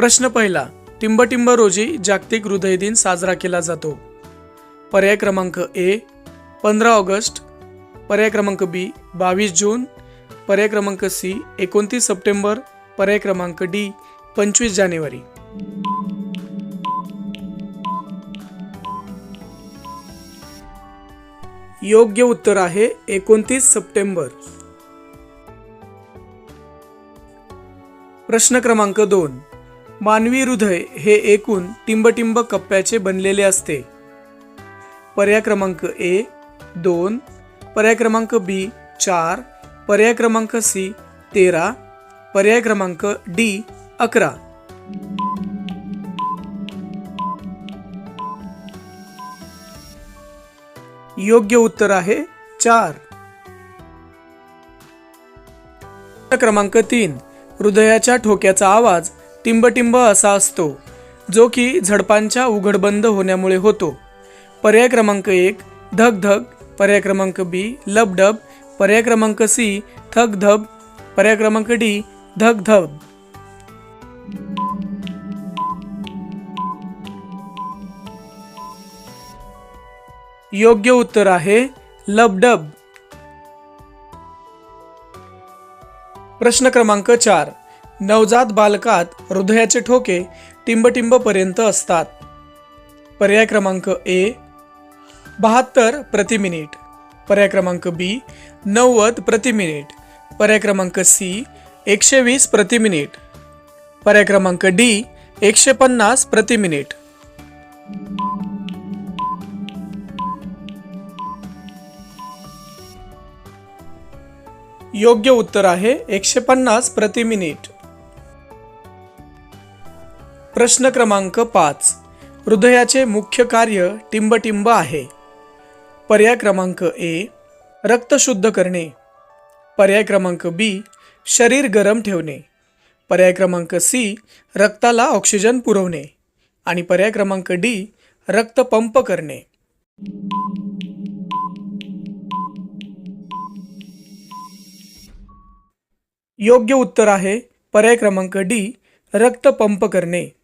प्रश्न पहिला टिंबटिंब रोजी जागतिक हृदय दिन साजरा केला जातो. पर्याय क्रमांक ए पंधरा ऑगस्ट. पर्याय क्रमांक बी बावीस जून. पर्याय क्रमांक सी एकोणतीस सप्टेंबर. पर्याय क्रमांक डी पंचवीस जानेवारी. योग्य उत्तर आहे एकोणतीस सप्टेंबर. प्रश्न क्रमांक दोन मानवी हृदय हे एकूण टिंबटिंब कप्प्याचे बनलेले असते. पर्याय क्रमांक ए दोन पर्याय क्रमांक बी चार पर्याय क्रमांक सी तेरा पर्याय क्रमांक डी अकरा. योग्य उत्तर आहे चार. क्रमांक तीन हृदयाच्या ठोक्याचा आवाज टिंबटिंब असा असतो जो की झडपांच्या उघडबंद होण्यामुळे होतो. पर्याय क्रमांक एक धग धग. पर्याय क्रमांक बी लबडब पर्याय क्रमांक सी थग धब. पर्याय क्रमांक डी धग धब. योग्य उत्तर आहे लबडब प्रश्न क्रमांक चार. नवजात बालकात हृदयाचे ठोके टिंबटिंबपर्यंत असतात. पर्याय क्रमांक ए बहात्तर प्रति मिनिट. पर्याय क्रमांक बी नव्वद प्रति मिनिट. पर्याय क्रमांक सी एकशे वीस प्रति मिनिट. पर्याय क्रमांक डी एकशे पन्नास प्रति मिनिट. योग्य उत्तर आहे एकशे पन्नास प्रति मिनिट. प्रश्न क्रमांक पाच. हृदयाचे मुख्य कार्य टिंबटिंब आहे. पर्याय क्रमांक ए रक्त शुद्ध करणे. पर्याय क्रमांक बी शरीर गरम ठेवणे. पर्याय क्रमांक सी रक्ताला ऑक्सिजन पुरवणे. आणि पर्याय क्रमांक डी रक्त पंप करणे. योग्य उत्तर आहे. पर्याय क्रमांक डी रक्त पंप करणे.